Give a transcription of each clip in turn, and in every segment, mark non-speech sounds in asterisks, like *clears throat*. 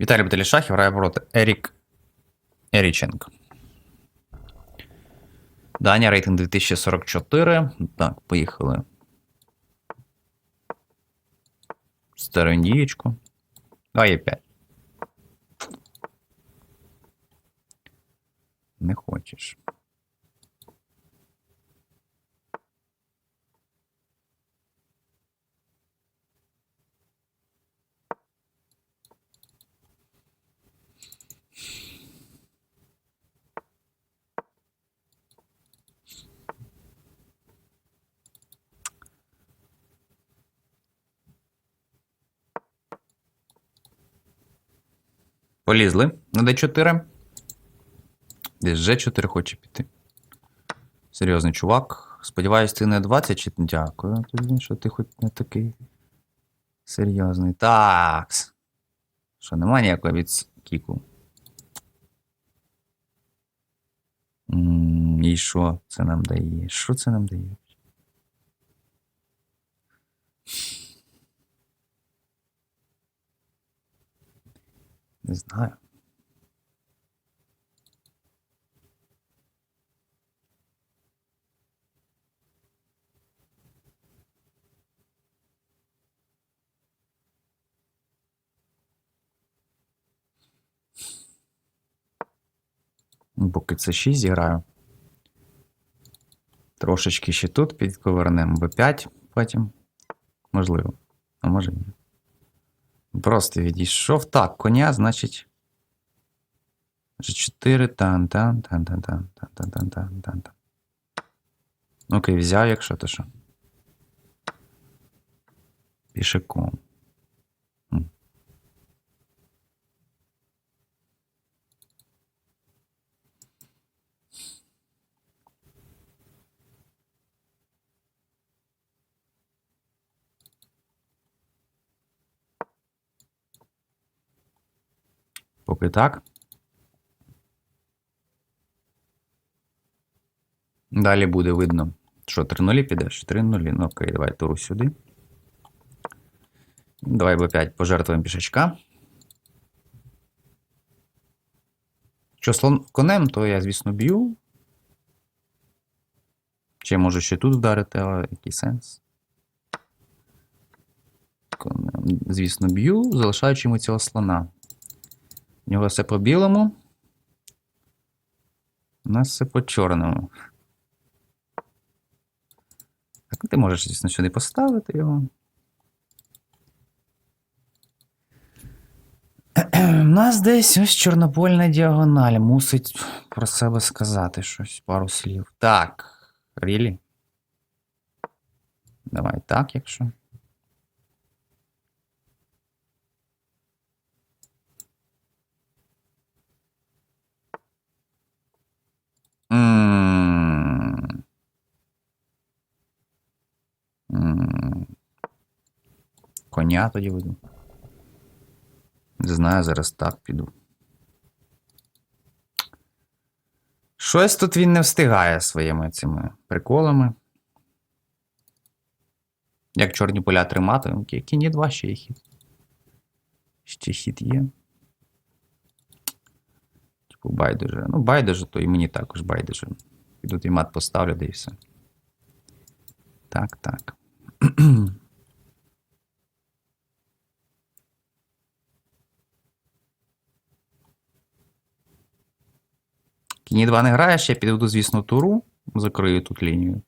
Віталій Баталішахів грає проти Ерік Еріченко. Даня, рейтинг 2044. Так, поїхали. Стару А є 5. Не хочеш. Полізли на D4. Десь G4 хоче піти. Серйозний чувак. Сподіваюсь, ти не 20 чи дякую. Тобі, що ти хоч не такий серйозний. Такс. Що, немає ніякого від кіку. І що це нам дає? Що це нам дає? Не знаю. Ну, Поки це 6 зіграю. Трошечки ще тут підковернемо Б5 потім. Можливо. А може ні. Просто відійшов. Так, коня, значить. G4, тан, тан, тан, тан, тан, тан, тан, тан, тан. Окей, взяв, якщо то що. Пішаком. Поки так. Далі буде видно, що 3-0 підеш. 3-0. Ну окей, давай туру сюди. Давай Б5 пожертвуємо пішачка. Що слон конем, то я, звісно, б'ю. Чи можу ще тут вдарити, але який сенс? Конем, звісно, б'ю, залишаючи йому цього слона. У нього все по білому. У нас все по чорному. Так, ти можеш, звісно, сюди поставити його. У нас десь ось чорнопольна діагональ. Мусить про себе сказати щось, пару слів. Так. Рілі? Давай так, якщо. Коня тоді веду. Не знаю, зараз так піду. Щось тут він не встигає своїми цими приколами. Як чорні поля тримати, окей, кіні 2 ще є хід. Ще хід є. Типу, байдуже. Ну, байдуже, то і мені також байдуже. Піду і мат поставлю, да і все. Так, так. *clears throat* Кіні 2 не грає, ще підведу, звісно, туру. Закрию тут лінію.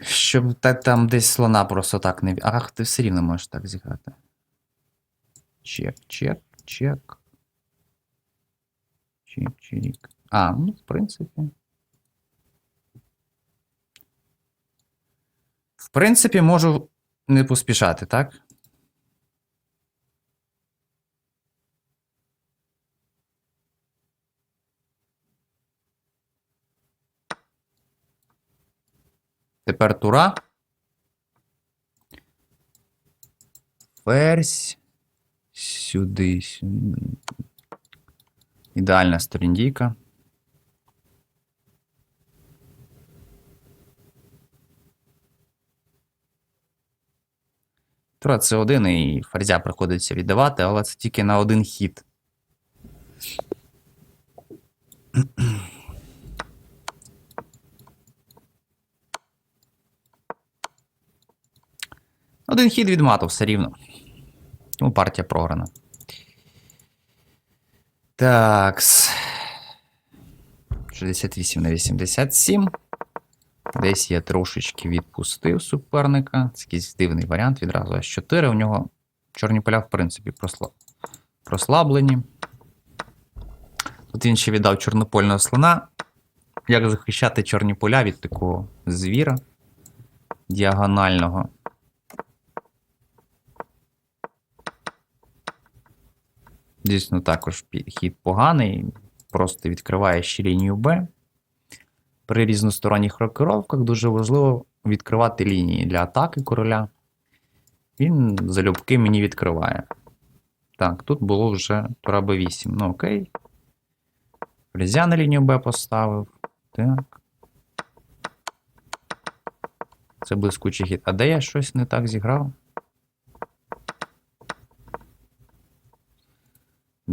Щоб та, там десь слона просто так не. Ах, ти все рівно можеш так зіграти. Чек, чек, чек. Чек, чек. А, ну, в принципі. В принципі, можу не поспішати, так? Тепер тура. Ферзь. Сюди, сюди. Ідеальна сторіндійка. Тура це один, і ферзя приходиться віддавати, але це тільки на один хід. Один хід від мату все рівно. Тому партія програна. Такс. 68 на 87. Десь я трошечки відпустив суперника. Це якийсь дивний варіант. Відразу С4. У нього чорні поля, в принципі, прослаблені. Тут він ще віддав чорнопольного слона. Як захищати чорні поля від такого звіра діагонального. Дійсно, також хід поганий. Просто відкриває ще лінію Б. При різносторонніх рокировках дуже важливо відкривати лінії для атаки короля. Він залюбки мені відкриває. Так, тут було вже тура Б8. Ну окей. Фрезя на лінію Б поставив. Так. Це блискучий хід. А де я щось не так зіграв?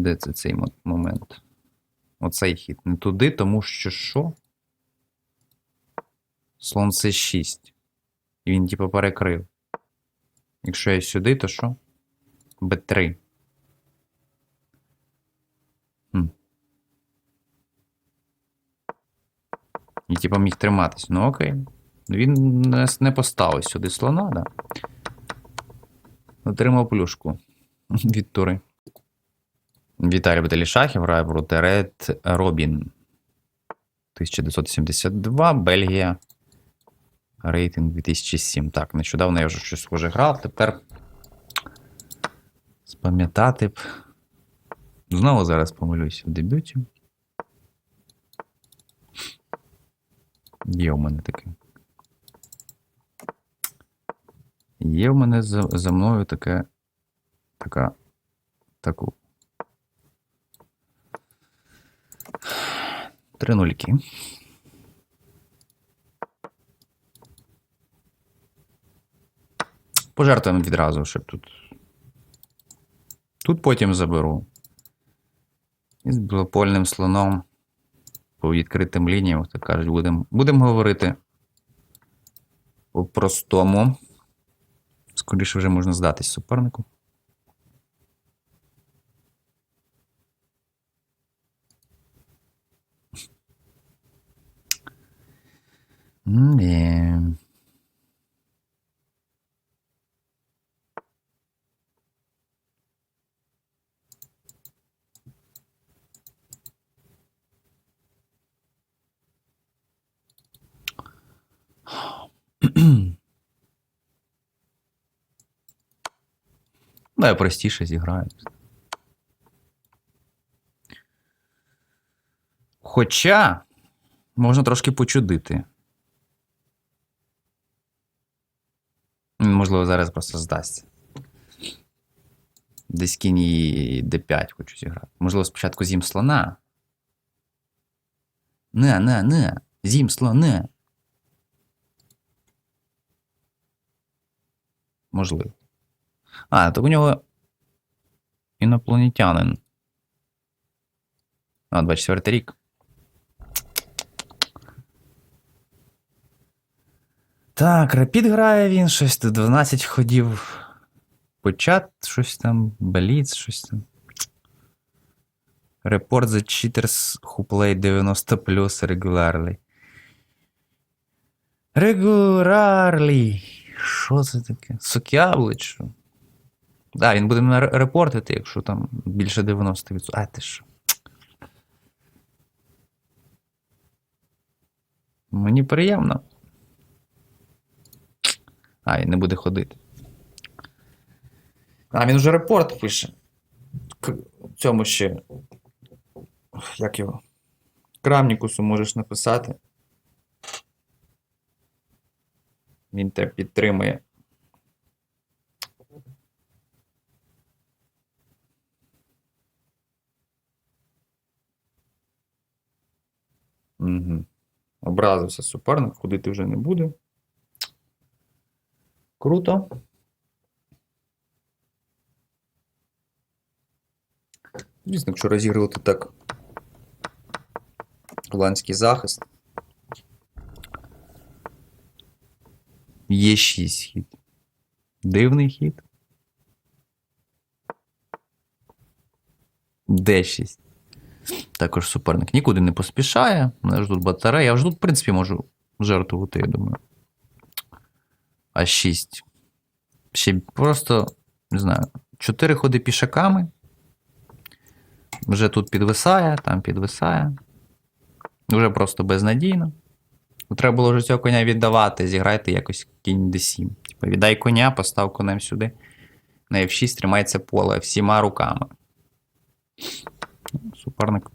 Де це цей момент? Оцей хід. Не туди, тому що що? Слон С6. І він, типу, перекрив. Якщо я сюди, то що? Б3. Хм. І типу міг триматись. Ну окей. Він не, не поставив сюди слона, да. Отримав плюшку від тури. Віталій Баталішахів грає проти Ред Робін. 1972, Бельгія. Рейтинг 2007. Так, нещодавно я вже щось схоже грав. Тепер спам'ятати б. Знову зараз помилюся в дебюті. Є в мене таке. Є в мене за, за мною таке. Така. Таку. Три нульки. Пожертвуємо відразу, щоб тут. Тут потім заберу. І з білопольним слоном по відкритим лініям, так кажуть, будемо будем говорити по-простому. Скоріше вже можна здатись супернику. М, Ну, я простіше зіграю. Хоча можна трошки почудити. Можливо, зараз просто здасться. Десь кінь і d5 хочу зіграти. Можливо, спочатку зім слона. Не, не, не. Зім слоне. Можливо. А, то у нього інопланетянин. А, 24 рік. Так, Рапід грає він, щось тут 12 ходів. Почат, щось там, Бліц, щось там. Report the cheaters who play 90 plus regularly. Regularly. Що це таке? Сокябле, чи що? Да, він буде мене репортити, якщо там більше 90%. А ти що? Мені приємно. А, він не буде ходити. А, він вже репорт пише. К цьому ще. Як його? Крамнікусу можеш написати. Він тебе підтримує. Угу. Образився суперник, ходити вже не буде. Круто. Дійсно, якщо розігрувати так голландський захист. Є 6 хід. Дивний хід. Д6. Також суперник нікуди не поспішає. Мене ждуть батареї. Я вже тут, в принципі, можу жертвувати, я думаю. А 6. Ще просто, не знаю, 4 ходи пішаками. Вже тут підвисає, там підвисає. Вже просто безнадійно. Треба було вже цього коня віддавати, зіграйте якось кінь d7. Типа, віддай коня, постав конем сюди. На F6 тримається поле всіма руками. Суперник.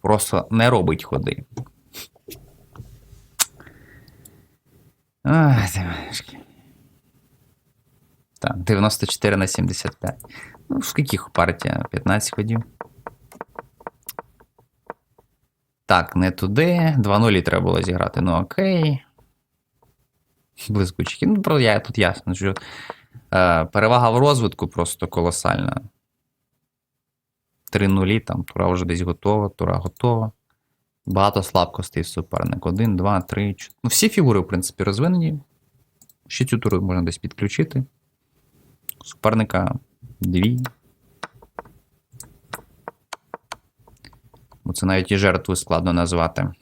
Просто не робить ходи. Ти важкі. Так, 94 на 75. Ну, в партія? 15 ходів. Так, не туди. 2-0 треба було зіграти. Ну окей. Блискучки. Ну, про я тут ясно, що е, перевага в розвитку просто колосальна. 3-0, там тура вже десь готова, тура готова. Багато слабкостей суперник. 1, 2, 3, 4. Ну, всі фігури, в принципі, розвинені. Ще цю туру можна десь підключити. Суперника дві. Бо це навіть і жертву складно назвати.